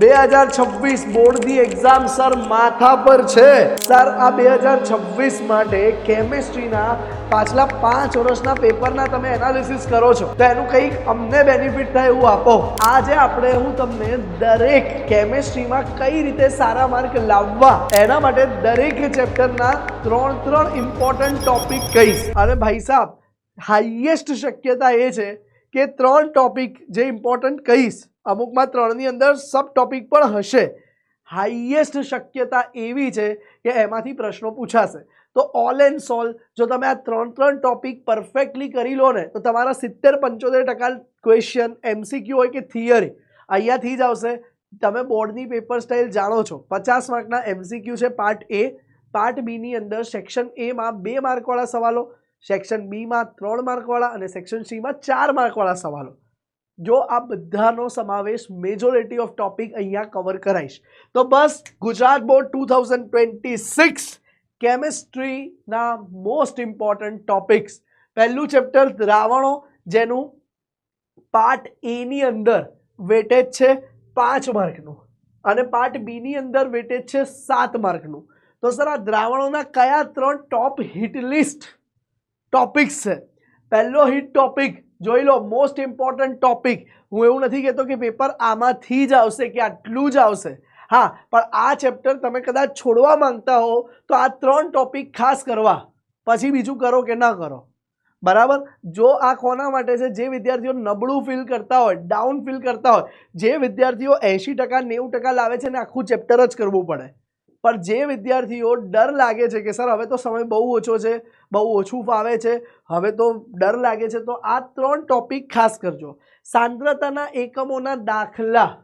બે હજાર છવ્વીસ બોર્ડની એક્ઝામ સર માથા પર છે. સર, આ બે હજાર છવ્વીસ માટે કેમિસ્ટ્રીના પાછલા પાંચ વર્ષના પેપરના તમે એનાલિસિસ કરો છો. તો એનું કંઈક અમને બેનિફિટ થાય એવું આપો. આજે આપણે હું તમને દરેક કેમિસ્ટ્રીમાં કઈ રીતે સારા માર્ક લાવવા, એના માટે દરેક ચેપ્ટરના ત્રણ ત્રણ ઇમ્પોર્ટન્ટ ટોપિક કહીશ. અને ભાઈ સાહેબ હાઈએસ્ટ શક્યતા એ છે કે ત્રણ ટોપિક જે ઇમ્પોર્ટન્ટ કહીશ. અમુકમાં ત્રણની અંદર સબ ટોપિક પણ હશે. હાઈએસ્ટ શક્યતા એવી છે કે એમાંથી પ્રશ્નો પૂછાશે. તો ઓલ એન્ડ સોલ જો તમે આ ત્રણ ત્રણ ટોપિક પરફેક્ટલી કરી લો ને, તો તમારા સિત્તેર પંચોતેર ટકા ક્વેશ્ચન એમસીક્યુ હોય કે થિયરી અહીંયાથી જ આવશે. તમે બોર્ડની પેપર સ્ટાઇલ જાણો છો. પચાસ માર્કના એમસીક્યુ છે પાર્ટ એ પાર્ટ બીની અંદર સેક્શન એમાં બે માર્કવાળા સવાલો. સેક્શન બીમાં ત્રણ માર્કવાળા અને સેક્શન સીમાં ચાર માર્કવાળા સવાલો. જો આ બધાનો સમાવેશ મેજોરિટી ઓફ ટોપિક અહીંયા કવર કરાઈશ, તો બસ Gujarat board two thousand twenty six કેમિસ્ટ્રીના most important topics પહેલું ચેપ્ટર દ્રાવણો, જેનું પાર્ટ એની અંદર વેટેજ છે પાંચ માર્કનું અને પાર્ટ બીની અંદર વેટેજ છે સાત માર્કનું. તો સર, આ દ્રાવણોના કયા ત્રણ ટોપ હિટ લિસ્ટ ટોપિક્સ છે. પહેલો હિટ ટોપિક જોઈ લો મોસ્ટ ઇમ્પોર્ટન્ટ ટોપિક હું એવું નથી કહેતો કે પેપર આમાંથી જ આવશે, કે આટલું જ આવશે. હા, પણ આ ચેપ્ટર તમે કદાચ છોડવા માંગતા હો, તો આ ત્રણ ટોપિક ખાસ કરવા. પછી બીજું કરો કે ના કરો. બરાબર? જો આ કોના માટે છે? જે વિદ્યાર્થીઓ નબળું ફીલ કરતા હોય ડાઉન ફીલ કરતા હોય, જે વિદ્યાર્થીઓ એંશી ટકા, નેવું ટકા લાવે છે ને આખું ચેપ્ટર જ કરવું પડે. પણ જે વિદ્યાર્થીઓ ડર લાગે છે કે, સર, હવે તો સમય બહુ ઓછો છે બહુ ઓછું ફાવે છે. હવે તો ડર લાગે છે. તો આ ત્રણ ટોપિક ખાસ કરજો. સાંદ્રતાના એકમોના દાખલા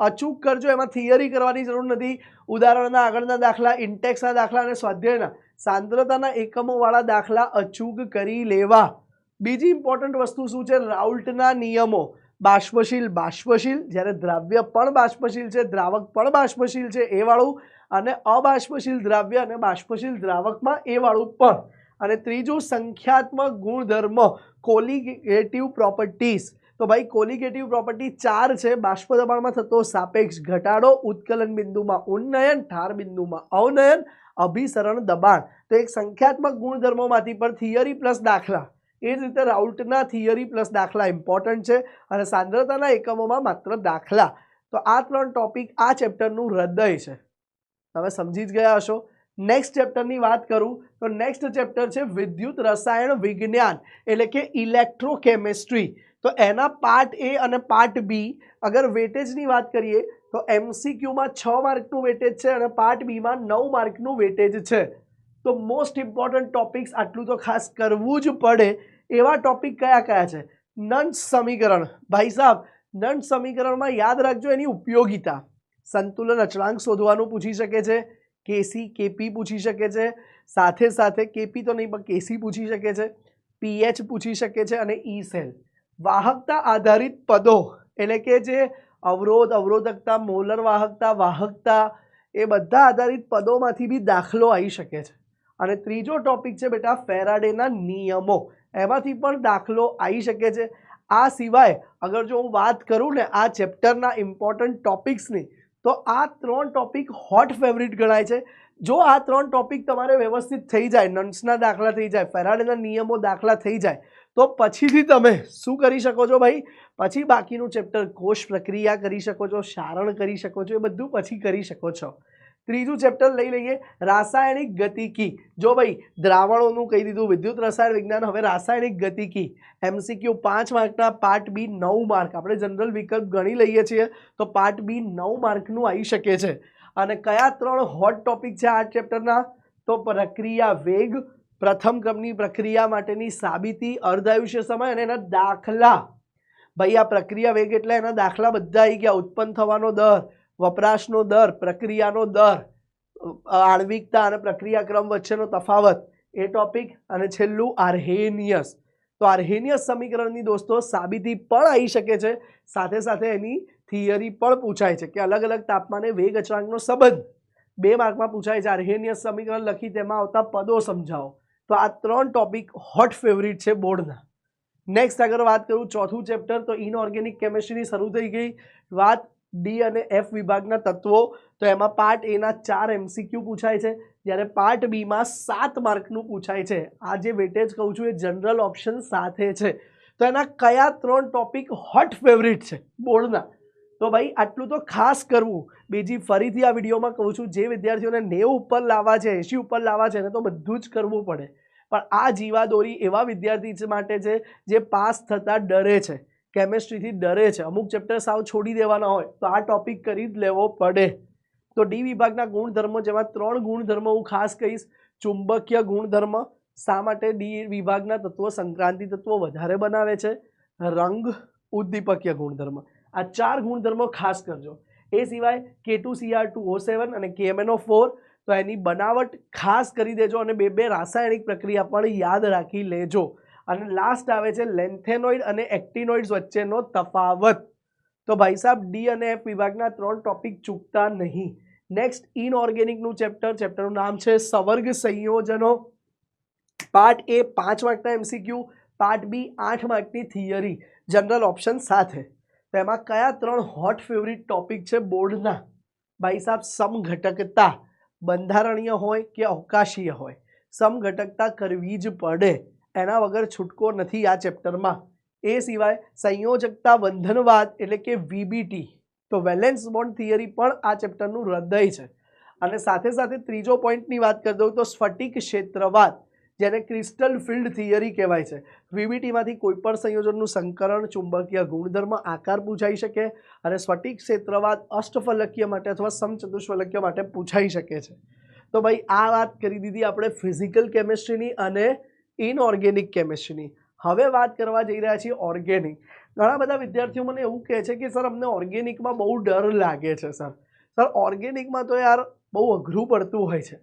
અચૂક કરજો. એમાં થિયરી કરવાની જરૂર નથી. ઉદાહરણના આગળના દાખલા ઇન્ટેક્સના દાખલા અને સ્વાધ્યાયના. સાંદ્રતાના એકમોવાળા દાખલા અચૂક કરી લેવા. બીજી ઇમ્પોર્ટન્ટ વસ્તુ શું છે? રાઉલ્ટના નિયમો. બાષ્પશીલ બાષ્પશીલ. જ્યારે દ્રાવ્ય પણ બાષ્પશીલ છે, દ્રાવક પણ બાષ્પશીલ છે, એ વાળું. અને અબાષ્પશીલ દ્રાવ્ય અને બાષ્પશીલ દ્રાવકમાં એ વાળું પણ. અને ત્રીજું, સંખ્યાત્મક ગુણધર્મ કોલિગેટિવ પ્રોપર્ટીઝ તો ભાઈ કોલિગેટિવ પ્રોપર્ટી ચાર છે. બાષ્પ દબાણમાં થતો સાપેક્ષ ઘટાડો, ઉત્કલન બિંદુમાં ઉન્નયન, ઠાર બિંદુમાં અવનયન, અભિસરણ દબાણ. તો એક સંખ્યાત્મક ગુણધર્મોમાંથી પણ થિયરી પ્લસ દાખલા. એ જ રીતે રાઉટના થિયરી પ્લસ દાખલા ઇમ્પોર્ટન્ટ છે અને સાંદ્રતાના એકમોમાં માત્ર દાખલા. તો આ ત્રણ ટોપિક આ ચેપ્ટરનું હૃદય છે. તમે સમજી જ ગયા હશો. નેક્સ્ટ ચેપ્ટરની વાત કરું, તો નેક્સ્ટ ચેપ્ટર છે વિદ્યુત રસાયણ વિજ્ઞાન, એટલે કે ઇલેક્ટ્રોકેમિસ્ટ્રી તો એના પાર્ટ એ અને પાર્ટ બી અગર વેટેજની વાત કરીએ, તો એમસીક્યુમાં છ માર્કનું વેટેજ છે અને પાર્ટ બીમાં નવ માર્કનું વેટેજ છે. તો મોસ્ટ ઇમ્પોર્ટન્ટ ટોપિક્સ આટલું તો ખાસ કરવું જ પડે. એવા ટોપિક કયા કયા છે? નંટ સમીકરણ. ભાઈ સાહેબ નંટ સમીકરણમાં યાદ રાખજો એની ઉપયોગિતા. સંતુલન અચળાંક શોધવાનું પૂછી શકે છે. કેસી કેપી પૂછી શકે છે. સાથે સાથે કેપી તો નહીં, પણ કેસી પૂછી શકે છે. પીએચ પૂછી શકે છે અને ઈ સેલ વાહકતા આધારિત પદો એટલે કે જે અવરોધ, અવરોધકતા, મોલર વાહકતા વાહકતા, એ બધા આધારિત પદોમાંથી બી દાખલો આવી શકે છે. અને ત્રીજો ટોપિક છે બેટા ફેરાડેના નિયમો. એમાંથી પણ દાખલો આવી શકે છે. આ સિવાય, અગર જો હું વાત કરું ને આ ચેપ્ટરના ઇમ્પોર્ટન્ટ ટોપિક્સની તો આ ત્રણ ટોપિક હોટ ફેવરિટ ગણાય છે. જો આ ત્રણ ટોપિક તમારે વ્યવસ્થિત થઈ જાય નન્સના દાખલા થઈ જાય, ફેરાડેના નિયમો દાખલા થઈ જાય, તો પછીથી તમે શું કરી શકો છો ભાઈ? પછી બાકીનું ચેપ્ટર કોષ પ્રક્રિયા કરી શકો છો, સારણ કરી શકો છો, એ બધું પછી કરી શકો છો. ત્રીજું ચેપ્ટર લઈ લઈએ, રાસાયણિક ગતિકી જો ભાઈ, દ્રાવણોનું કહી દીધું, વિદ્યુત રસાયણ વિજ્ઞાન, હવે રાસાયણિક ગતિકી એમસીક્યુ પાંચ માર્કના પાર્ટ બી નવ માર્ક. આપણે જનરલ વિકલ્પ ગણી લઈએ છીએ, તો પાર્ટ બી નવ માર્કનું આવી શકે છે. અને કયા ત્રણ હોટ ટોપિક છે આ ચેપ્ટરના તો પ્રક્રિયા વેગ, પ્રથમ ક્રમની પ્રક્રિયા માટેની સાબિતી, અર્ધાયુષ્ય સમય અને એના દાખલા. ભાઈ, આ પ્રક્રિયા વેગ એટલે એના દાખલા બધા આવી ગયા, ઉત્પન્ન થવાનો દર. વપરાશનો દર, પ્રક્રિયાનો દર આણ્વિકતા અને પ્રક્રિયાક્રમ વચ્ચેનો તફાવત, એ ટોપિક અને છેલ્લું આર્હેનિયસ. તો આર્હેનિયસ સમીકરણની દોસ્તો સાબિતી પણ આવી શકે છે, સાથે સાથે એની થિયરી પણ પૂછાય છે કે અલગ અલગ તાપમાને વેગ અચળાંકનો સંબંધ. બે માર્કમાં પૂછાય છે, આર્હેનિયસ સમીકરણ લખી તેમાં આવતા પદો સમજાવો. તો આ ત્રણ ટોપિક હોટ ફેવરિટ છે બોર્ડના. નેક્સ્ટ અગર વાત કરું ચોથું ચેપ્ટર, તો ઇનઓર્ગેનિક કેમિસ્ટ્રીની શરૂ થઈ ગઈ. વાત ડી અને એફ વિભાગના તત્વો, તો એમાં પાર્ટ એના ચાર એમસીક્યુ પૂછાય છે, જ્યારે પાર્ટ બીમાં સાત માર્કનું પૂછાય છે. આ જે વેટેજ કહું છું એ જનરલ ઓપ્શન સાથે છે. તો એના કયા ત્રણ ટોપિક હોટ ફેવરિટ છે? બોર્ડના તો ભાઈ, આટલું તો ખાસ કરવું. બીજી ફરીથી આ વિડીયોમાં કહું છું, જે વિદ્યાર્થીઓને નેવું ઉપર લાવવા છે, એંશી ઉપર લાવવા છે, એને તો બધું જ કરવું પડે. પણ આ જીવાદોરી એવા વિદ્યાર્થી માટે છે, જે પાસ થતાં ડરે છે. કેમેસ્ટ્રીથી ડરે છે. અમુક ચેપ્ટર સાવ છોડી દેવાના હોય તો આ ટોપિક કરી જ લેવો પડે. તો ડી વિભાગના ગુણધર્મો જેમાં ત્રણ ગુણધર્મો હું ખાસ કહીશ. ચુંબકીય ગુણધર્મ શા માટે ડી વિભાગના તત્વો સંક્રાંતિ તત્વો વધારે બનાવે છે? રંગ ઉદ્દીપકીય ગુણધર્મ. આ ચાર ગુણધર્મો ખાસ કરજો. એ સિવાય કે two CR two O seven અને કેએમએનઓ ફોર તો એની બનાવટ ખાસ કરી દેજો અને બે બે રાસાયણિક પ્રક્રિયા પણ યાદ રાખી લેજો. અને લાસ્ટ આવે છે લેન્થેનોઇડ અને એક્ટિનોઇડ્સ વચ્ચેનો તફાવત. તો ભાઈ સાહેબ ડી અને એફ વિભાગના ત્રણ ટોપિક ચૂકતા નહીં. નેક્સ્ટ ઇનઓર્ગેનિકનું ચેપ્ટર ચેપ્ટરનું નામ છે સવર્ગ સંયોજનો. પાર્ટ એ પાંચ માર્કના એમસીક્યુ પાર્ટ બી આઠ માર્કની થિયરી જનરલ ઓપ્શન સાથે. તો એમાં કયા ત્રણ હોટ ફેવરિટ ટોપિક છે બોર્ડના? ભાઈ સાહેબ સમઘટકતા. બંધારણીય હોય કે અવકાશીય હોય? સમઘટકતા કરવી જ પડે. એના વગર છૂટકો નથી આ ચેપ્ટરમાં. એ સિવાય સંયોજકતા બંધનવાદ એટલે કે વીબીટી તો વેલેન્સ બોન્ડ થિયરી પણ આ ચેપ્ટરનું હૃદય છે. અને સાથે સાથે ત્રીજો પોઈન્ટની વાત કરી દઉં તો સ્ફટિક ક્ષેત્રવાદ, જેને ક્રિસ્ટલ ફિલ્ડ થિયરી કહેવાય છે. વીબીટીમાંથી કોઈ પણ સંયોજનનું સંકરણ, ચુંબકીય ગુણધર્મ, આકાર પૂછાઈ શકે અને સ્ફટિક ક્ષેત્રવાદ અષ્ટફલકીય માટે અથવા સમચતુષ્ફલકીય માટે પૂછાઈ શકે છે. તો ભાઈ, આ વાત કરી દીધી આપણે ફિઝિકલ કેમેસ્ટ્રીની અને ઇનઓર્ગેનિક કેમેસ્ટ્રીની હવે વાત કરવા જઈ રહ્યા છીએ ઓર્ગેનિક ઘણા બધા વિદ્યાર્થીઓ મને એવું કહે છે કે, સર, અમને ઓર્ગેનિકમાં બહુ ડર લાગે છે, સર. સર ઓર્ગેનિકમાં તો યાર બહુ અઘરું પડતું હોય છે.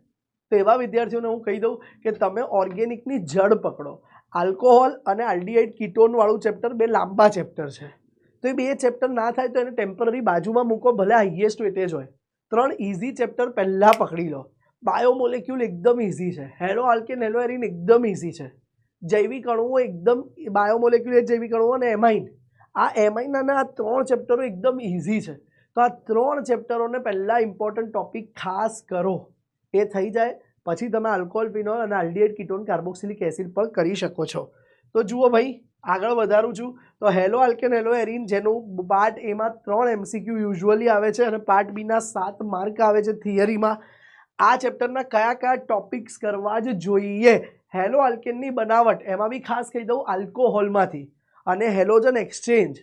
તો એવા વિદ્યાર્થીઓને હું કહી દઉં કે, તમે ઓર્ગેનિકની જડ પકડો. આલ્કોહોલ અને આલ્ડીહાઇડ કીટોનવાળું ચેપ્ટર બે લાંબા ચેપ્ટર છે. તો એ બે ચેપ્ટર ના થાય તો એને ટેમ્પરરી બાજુમાં મૂકો, ભલે હાઈએસ્ટ વેટેજ હોય. ત્રણ ઇઝી ચેપ્ટર પહેલાં પકડી લો. બાયોમોલેક્યુલ એકદમ ઇઝી છે. હેલો આલ્કેન હેલો એરિન એકદમ ઇઝી છે. જૈવિક અણુઓ એકદમ બાયોમોલેક્યુલ એ જૈવિક અણુઓ અને એમાઇન આ એમાઇન અને આ ત્રણ ચેપ્ટરો એકદમ ઇઝી છે. તો આ ત્રણ ચેપ્ટરોને પહેલાં ઇમ્પોર્ટન્ટ ટોપિક ખાસ કરો. એ થઈ જાય, પછી તમે આલ્કોહોલ ફિનોલ અને આલ્ડીહાઇડ કિટોન કાર્બોક્સિલિક એસિડ પણ કરી શકો છો. તો જુઓ ભાઈ, આગળ વધારું છું. તો હેલો આલ્કેન હેલો એરિન જેનું પાર્ટ એમાં ત્રણ એમસીક્યુ યુઝ્યુઅલી આવે છે અને પાર્ટ બીના સાત માર્ક આવે છે થિયરીમાં આ ચેપ્ટરના કયા કયા ટોપિક્સ કરવા જ જોઈએ? હેલો આલ્કેનની બનાવટ. એમાં બી ખાસ કહી દઉં આલ્કોહોલમાંથી અને હેલોજન એક્સચેન્જ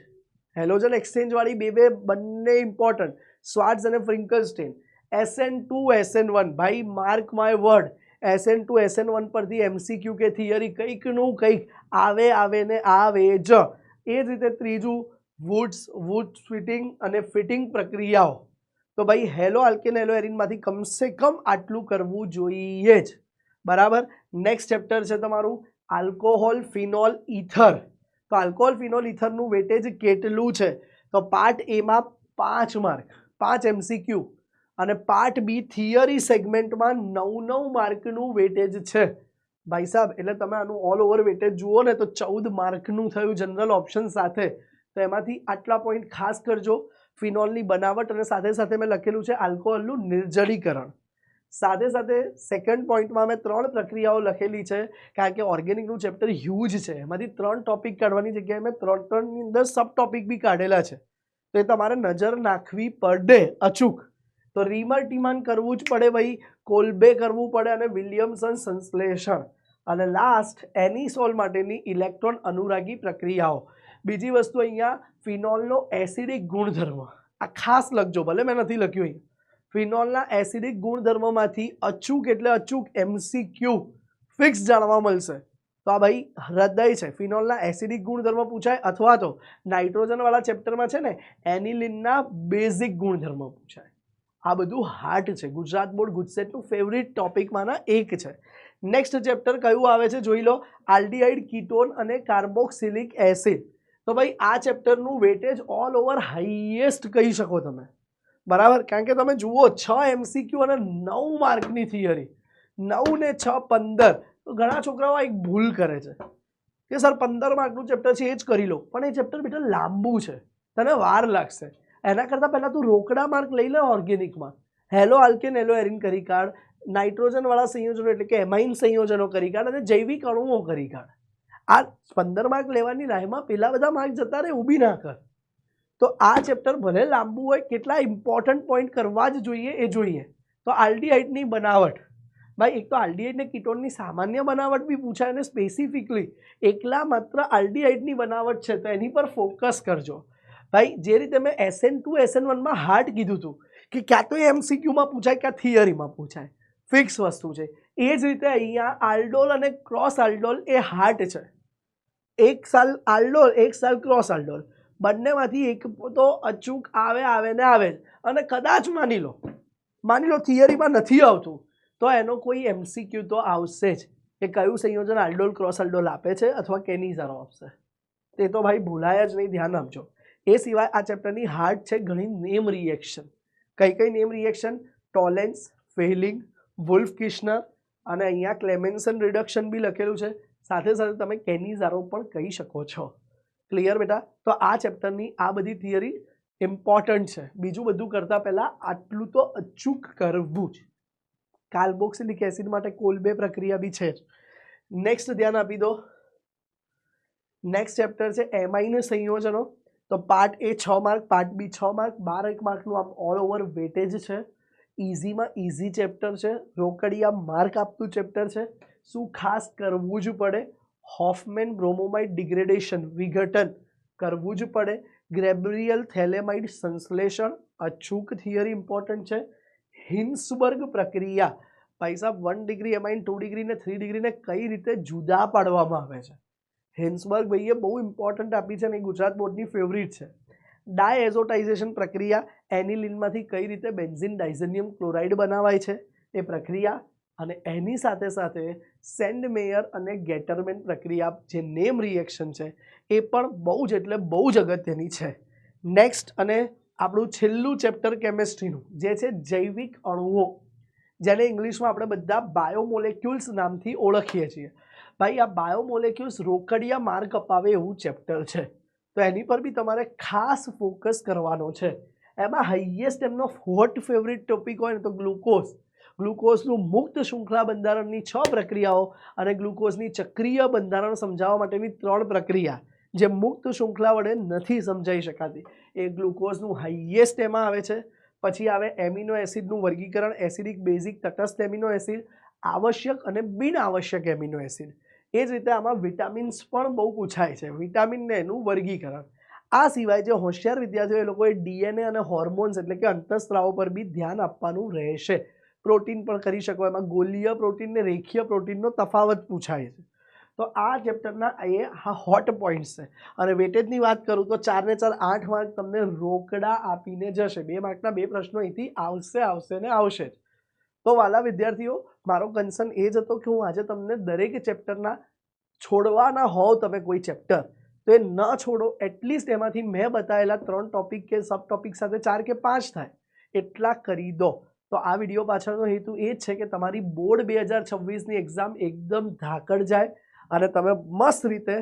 હેલોજન એક્સચેન્જવાળી બે બે બંને ઇમ્પોર્ટન્ટ સ્વાર્ટ્સ અને Finkelstein SN two SN one ભાઈ mark my word SN two SN one પરથી એમસીક્યુ કે થિયરી કંઈકનું કંઈક આવે આવે ને આવે જ. એ જ રીતે ત્રીજું વુડ્સ વુડ ફિટિંગ અને ફિટિંગ પ્રક્રિયાઓ. તો ભાઈ, હેલો આલ્કેન, હેલો એરિનમાંથી કમસે કમ આટલું કરવું જોઈએ જ. બરાબર? નેક્સ્ટ ચેપ્ટર છે તમારું આલ્કોહોલ ફિનોલ ઇથર તો આલ્કોહોલ ફિનોલ ઇથરનું વેટેજ કેટલું છે? તો પાર્ટ એમાં પાંચ માર્ક પાંચ એમસીક્યુ અને પાર્ટ બી થિયરી સેગમેન્ટમાં નવ નવ માર્કનું વેટેજ છે. ભાઈ સાહેબ એટલે તમે આનું ઓલ ઓવર વેટેજ જુઓ ને તો ચૌદ માર્કનું થયું જનરલ ઓપ્શન સાથે. તો એમાંથી આટલા પોઈન્ટ ખાસ કરજો. ફિનોલની બનાવટ અને સાથે સાથે મેં લખેલું છે આલ્કોહોલનું નિર્જળીકરણ. સાથે સાથે સેકન્ડ પોઈન્ટમાં મેં ત્રણ પ્રક્રિયાઓ લખેલી છે, કારણ કે ઓર્ગેનિકનું ચેપ્ટર હ્યુજ છે. એમાંથી ત્રણ ટોપિક કાઢવાની જગ્યાએ મેં ત્રણ ત્રણની અંદર સબ ટોપિક બી કાઢેલા છે. તો એ તમારે નજર નાખવી પડે અચૂક. તો રીમર્ટીમાન કરવું જ પડે ભાઈ, કોલ્બે કરવું પડે અને વિલિયમસન સંશ્લેષણ. અને લાસ્ટ એનિસોલ માટેની ઇલેક્ટ્રોન અનુરાગી પ્રક્રિયાઓ. બીજી વસ્તુ અહીંયા, ફિનોલનો એસિડિક ગુણધર્મ. આ ખાસ લખજો, ભલે મેં નથી લખ્યું અહીં ફિનોલના એસિડિક ગુણધર્મમાંથી અચૂક એટલે અચૂક એમસીક્યુ ફિક્સ જાણવા મળશે. તો આ ભાઈ હૃદય છે. ફિનોલના એસિડિક ગુણધર્મ પૂછાય અથવા તો નાઇટ્રોજનવાળા ચેપ્ટરમાં છે ને, એનિલિનના બેઝિક ગુણધર્મ પૂછાય. આ બધું હાર્ટ છે. ગુજરાત બોર્ડ ગુજસેટનું ફેવરિટ ટોપિકમાંના એક છે. નેક્સ્ટ ચેપ્ટર કયું આવે છે જોઈ લો. આલ્ડીહાઇડ, કીટોન અને કાર્બોક્સિલિક એસિડ. તો ભાઈ આ ચેપ્ટરનું વેટેજ ઓલ ઓવર હાઈએસ્ટ કહી શકો તમે. બરાબર? કારણ કે તમે જુઓ, છ એમસીક્યુ અને નવ માર્કની થિયરી નવ ને છ પંદર. તો ઘણા છોકરાઓ એક ભૂલ કરે છે. કે સર, પંદર માર્કનું ચેપ્ટર છે, એ જ કરી લો. પણ એ ચેપ્ટર બેટા લાંબુ છે. તને વાર લાગશે. એના કરતાં પહેલાં તું રોકડા માર્ક લઈ લે ઓર્ગેનિકમાં. હેલો, આલ્કેન, હેલો, એરિન, કરી કાઢ. નાઇટ્રોજનવાળા સંયોજનો એટલે કે એમાઇન સંયોજનો કરી કાઢ અને જૈવિક અણુઓ કરી કાઢ. આ પંદર માર્ક લેવાની રાહમાં પેલા બધા માર્ક જતા રહે, ઊભી ના કર. તો આ ચેપ્ટર ભલે લાંબુ હોય, કેટલા ઇમ્પોર્ટન્ટ પોઈન્ટ કરવા જ જોઈએ એ જોઈએ. તો આલ્ડીહાઇડની બનાવટ. ભાઈ, એક તો આલ્ડીહાઇડ ને કીટોનની સામાન્ય બનાવટ બી પૂછાય અને સ્પેસિફિકલી એકલા માત્ર આલ્ડીહાઇડની બનાવટ છે, તો એની પર ફોકસ કરજો. ભાઈ, જે રીતે મેં એસએન ટુ એસએન વનમાં હાર્ટ કીધું હતું કે ક્યાં તો એમસીક્યુમાં પૂછાય, ક્યાં થિયરીમાં પૂછાય. ફિક્સ વસ્તુ છે. એ જ રીતે અહીંયા આલ્ડોલ અને ક્રોસ આલ્ડોલ એ હાર્ટ છે. એક સાલ આલ્ડોર એક સાલ ક્રોસ આલ્ડોર બંનેમાંથી એક તો અચૂક આવે આવે ને આવે. અને કદાચ માની લો માની લો થિયરીમાં નથી આવતું, તો એનો કોઈ એમસીક્યુ તો આવશે જ. કે કયું સંયોજન આલ્ડોલ ક્રોસ આલ્ડોલ આપે છે અથવા કેની સારો આપશે તે તો ભાઈ ભૂલાય જ નહીં, ધ્યાન આપજો. એ સિવાય આ ચેપ્ટરની હાર્ડ છે ઘણી નેમ રિએક્શન. કઈ કઈ name reaction? Tollens, Fehling, Wolff Kishner અને અહીંયા ક્લેમેન્સન રિડક્શન બી લખેલું છે. સાથે સાથે તમે કેની ઝારો પણ કહી શકો છો. ક્લિયર બેટા? તો આ ચેપ્ટરની આ બધી થિયરી ઇમ્પોર્ટન્ટ છે. બીજું બધું કરતાં પહેલાં આટલું તો અચૂક કરવું જ. કાર્બોક્સિલિક એસિડ માટે કોલબે પ્રક્રિયા બી છે નેક્સ્ટ ધ્યાન આપી દો. નેક્સ્ટ ચેપ્ટર છે એમઆઈને સંયોજનો. તો પાર્ટ એ છ માર્ક પાર્ટ બી છ માર્ક બાર એક માર્કનું આમ ઓલ ઓવર વેટેજ છે. ઇઝીમાં ઇઝી ચેપ્ટર છે. રોકડિયા માર્ક આપતું ચેપ્ટર છે. શું ખાસ કરવું જ પડે? હોફમેન બ્રોમોમાઇડ ડિગ્રેડેશન, વિઘટન કરવું જ પડે? ગ્રેબ્રિયલ થેલેમાઇડ સંશ્લેષણ અચૂક થિયરી ઇમ્પોર્ટન્ટ છે? હિન્સબર્ગ પ્રક્રિયા, પૈસા one degree amine two degree ને થ્રી ડિગ્રીને કઈ રીતે જુદા પાડવામાં આવે છે? હિન્સબર્ગ ભાઈએ બહુ ઇમ્પોર્ટન્ટ આપી છે અને ગુજરાત બોર્ડની ફેવરિટ છે. ડાયએઝોટાઇઝેશન પ્રક્રિયા, એનિલિનમાંથી કઈ રીતે બેન્ઝિન ડાઇઝેનિયમ ક્લોરાઇડ બનાવાય છે? એ પ્રક્રિયા અને એની સાથે સાથે સેન્ડ મેયર અને ગેટરમેન પ્રક્રિયા જે નેમ રિએક્શન છે, એ પણ બહુ જ એટલે બહુ જ અગત્યની છે. નેક્સ્ટ અને આપણું છેલ્લું ચેપ્ટર કેમેસ્ટ્રીનું જે છે જૈવિક અણુઓ, જેને ઇંગ્લિશમાં આપણે બધા બાયોમોલેક્યુલ્સ નામથી ઓળખીએ છીએ. ભાઈ, આ બાયોમોલેક્યુલ્સ રોકડિયા માર્ક અપાવે એવું ચેપ્ટર છે. તો એની પર બી તમારે ખાસ ફોકસ કરવાનો છે. એમાં હાઈએસ્ટ એમનો હોટ ફેવરિટ ટોપિક હોય ને તો ગ્લુકોઝ ગ્લુકોઝનું મુક્ત શૃંખલા બંધારણની છ પ્રક્રિયાઓ અને ગ્લુકોઝની ચક્રીય બંધારણ સમજાવવા માટેની ત્રણ પ્રક્રિયા જે મુક્ત શૃંખલા વડે નથી સમજાઈ શકાતી. એ ગ્લુકોઝનું હાઈએસ્ટ એમાં આવે છે, પછી આવે એમિનો એસિડનું વર્ગીકરણ, એસિડિક બેઝિક તટસ્થ એમિનો એસિડ, આવશ્યક અને બિનઆવશ્યક એમિનો એસિડ. એ જ રીતે આમાં વિટામિન્સ પણ બહુ પૂછાય છે વિટામિનને એનું વર્ગીકરણ. આ સિવાય જે હોશિયાર વિદ્યાર્થીઓ એ લોકોએ ડીએનએ અને હોર્મોન્સ એટલે કે અંતઃસ્ત્રાવો પર બી ધ્યાન આપવાનું રહેશે. પ્રોટીન પણ કરી શકો. એમાં ગોલીય પ્રોટીન ને રેખીય પ્રોટીનનો તફાવત પૂછાય છે. તો આ ચેપ્ટરના એ હા હોટ પોઈન્ટ્સ છે. અને વેટેજની વાત કરું તો ચારને ચાર આઠ માર્ક તમને રોકડા આપીને જશે. બે માર્કના બે પ્રશ્નો અહીંથી આવશે આવશે ને આવશે જ. તો વાલા વિદ્યાર્થીઓ, મારો કન્સર્ન એ જ હતો કે હું આજે તમને દરેક ચેપ્ટરના છોડવાના હોવ તમે કોઈ ચેપ્ટર. તો એ ન છોડો. એટલીસ્ટ એમાંથી મેં બતાવેલા ત્રણ ટોપિક કે સબ ટોપિક સાથે ચાર કે પાંચ થાય. એટલા કરી દો. તો આ વીડિયો પાછળનો હેતુ એ જ છે કે તમારી બોર્ડ બે હજાર છવ્વીસની એક્ઝામ એકદમ ધાકડ જાય અને તમે મસ્ત રીતે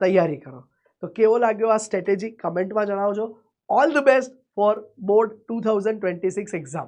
તૈયારી કરો. તો કેવો લાગ્યો આ સ્ટ્રેટેજી કમેન્ટમાં જણાવજો. All the best for board two thousand twenty six exam